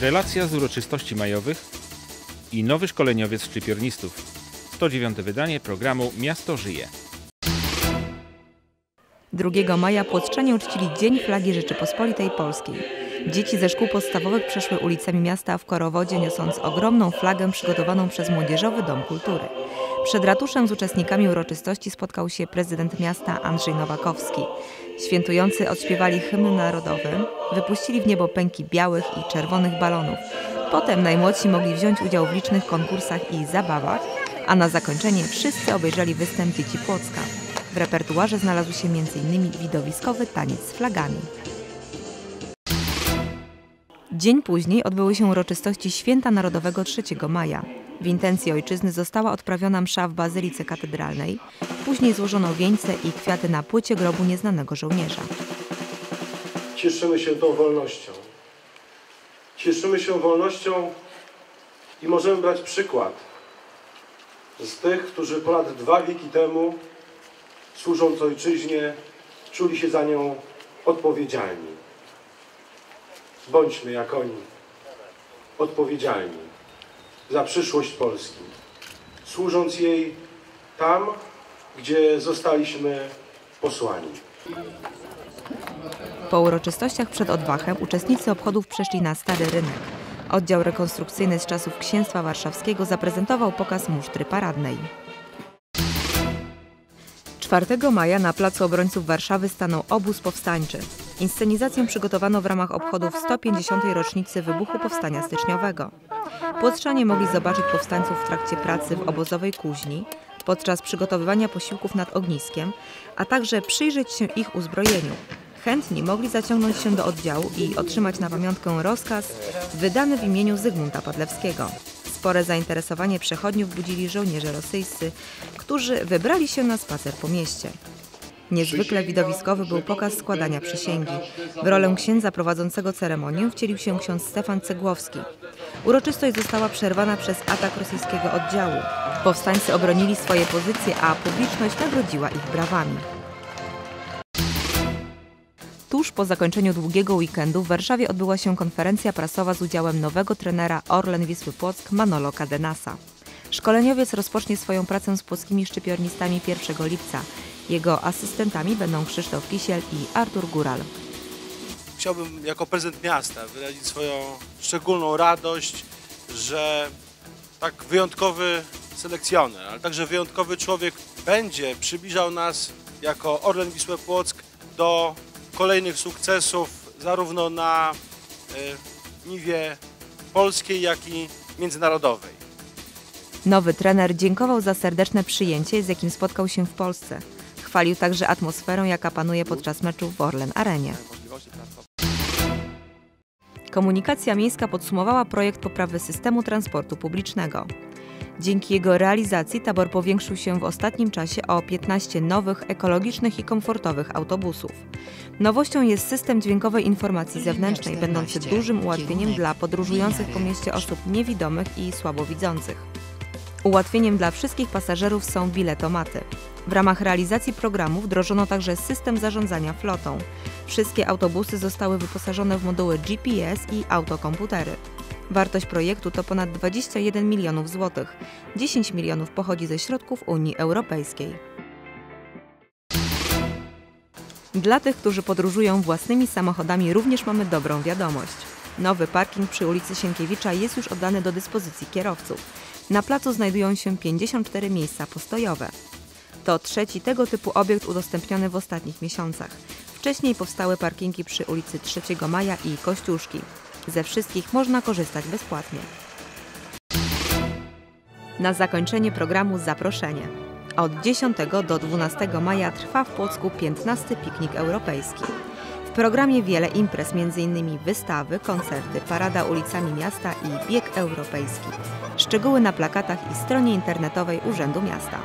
relacja z uroczystości majowych i nowy szkoleniowiec szczypiornistów. 109 wydanie programu Miasto żyje. 2 maja Płotrzczanie uczcili Dzień Flagi Rzeczypospolitej Polskiej. Dzieci ze szkół podstawowych przeszły ulicami miasta w korowodzie, niosąc ogromną flagę przygotowaną przez Młodzieżowy Dom Kultury. Przed ratuszem z uczestnikami uroczystości spotkał się prezydent miasta Andrzej Nowakowski. Świętujący odśpiewali hymn narodowy, wypuścili w niebo pęki białych i czerwonych balonów. Potem najmłodsi mogli wziąć udział w licznych konkursach i zabawach, a na zakończenie wszyscy obejrzeli występ dzieci Płocka. W repertuarze znalazł się m.in. widowiskowy taniec z flagami. Dzień później odbyły się uroczystości Święta Narodowego 3 maja. W intencji ojczyzny została odprawiona msza w Bazylice Katedralnej. Później złożono wieńce i kwiaty na płycie grobu nieznanego żołnierza. Cieszymy się tą wolnością. Cieszymy się wolnością i możemy brać przykład z tych, którzy ponad dwa wieki temu, służąc ojczyźnie, czuli się za nią odpowiedzialni. Bądźmy jak oni odpowiedzialni za przyszłość Polski, służąc jej tam, gdzie zostaliśmy posłani. Po uroczystościach przed odwachem uczestnicy obchodów przeszli na Stary Rynek. Oddział rekonstrukcyjny z czasów Księstwa Warszawskiego zaprezentował pokaz musztry paradnej. 4 maja na Placu Obrońców Warszawy stanął obóz powstańczy. Inscenizację przygotowano w ramach obchodów 150. rocznicy wybuchu Powstania Styczniowego. Płotrzanie mogli zobaczyć powstańców w trakcie pracy w obozowej kuźni, podczas przygotowywania posiłków nad ogniskiem, a także przyjrzeć się ich uzbrojeniu. Chętni mogli zaciągnąć się do oddziału i otrzymać na pamiątkę rozkaz wydany w imieniu Zygmunta Padlewskiego. Spore zainteresowanie przechodniów budzili żołnierze rosyjscy, którzy wybrali się na spacer po mieście. Niezwykle widowiskowy był pokaz składania przysięgi. W rolę księdza prowadzącego ceremonię wcielił się ksiądz Stefan Cegłowski. Uroczystość została przerwana przez atak rosyjskiego oddziału. Powstańcy obronili swoje pozycje, a publiczność nagrodziła ich brawami. Tuż po zakończeniu długiego weekendu w Warszawie odbyła się konferencja prasowa z udziałem nowego trenera Orlen Wisły Płock Manolo Cadenasa. Szkoleniowiec rozpocznie swoją pracę z płockimi szczypiornistami 1 lipca. Jego asystentami będą Krzysztof Kisiel i Artur Góral. Chciałbym jako prezydent miasta wyrazić swoją szczególną radość, że tak wyjątkowy selekcjoner, ale także wyjątkowy człowiek będzie przybliżał nas jako Orlen Wisłę Płock do kolejnych sukcesów zarówno na y, niwie polskiej, jak i międzynarodowej. Nowy trener dziękował za serdeczne przyjęcie, z jakim spotkał się w Polsce. Chwalił także atmosferę, jaka panuje podczas meczu w Orlen Arenie. Komunikacja Miejska podsumowała projekt poprawy systemu transportu publicznego. Dzięki jego realizacji tabor powiększył się w ostatnim czasie o 15 nowych, ekologicznych i komfortowych autobusów. Nowością jest system dźwiękowej informacji zewnętrznej, będący dużym ułatwieniem dla podróżujących po mieście osób niewidomych i słabowidzących. Ułatwieniem dla wszystkich pasażerów są biletomaty. W ramach realizacji programu wdrożono także system zarządzania flotą. Wszystkie autobusy zostały wyposażone w moduły GPS i autokomputery. Wartość projektu to ponad 21 milionów złotych. 10 milionów pochodzi ze środków Unii Europejskiej. Dla tych, którzy podróżują własnymi samochodami, również mamy dobrą wiadomość. Nowy parking przy ulicy Sienkiewicza jest już oddany do dyspozycji kierowców. Na placu znajdują się 54 miejsca postojowe. To trzeci tego typu obiekt udostępniony w ostatnich miesiącach. Wcześniej powstały parkingi przy ulicy 3 Maja i Kościuszki. Ze wszystkich można korzystać bezpłatnie. Na zakończenie programu zaproszenie. Od 10 do 12 maja trwa w Płocku 15 piknik europejski. W programie wiele imprez, m.in. wystawy, koncerty, parada ulicami miasta i bieg europejski. Szczegóły na plakatach i stronie internetowej Urzędu Miasta.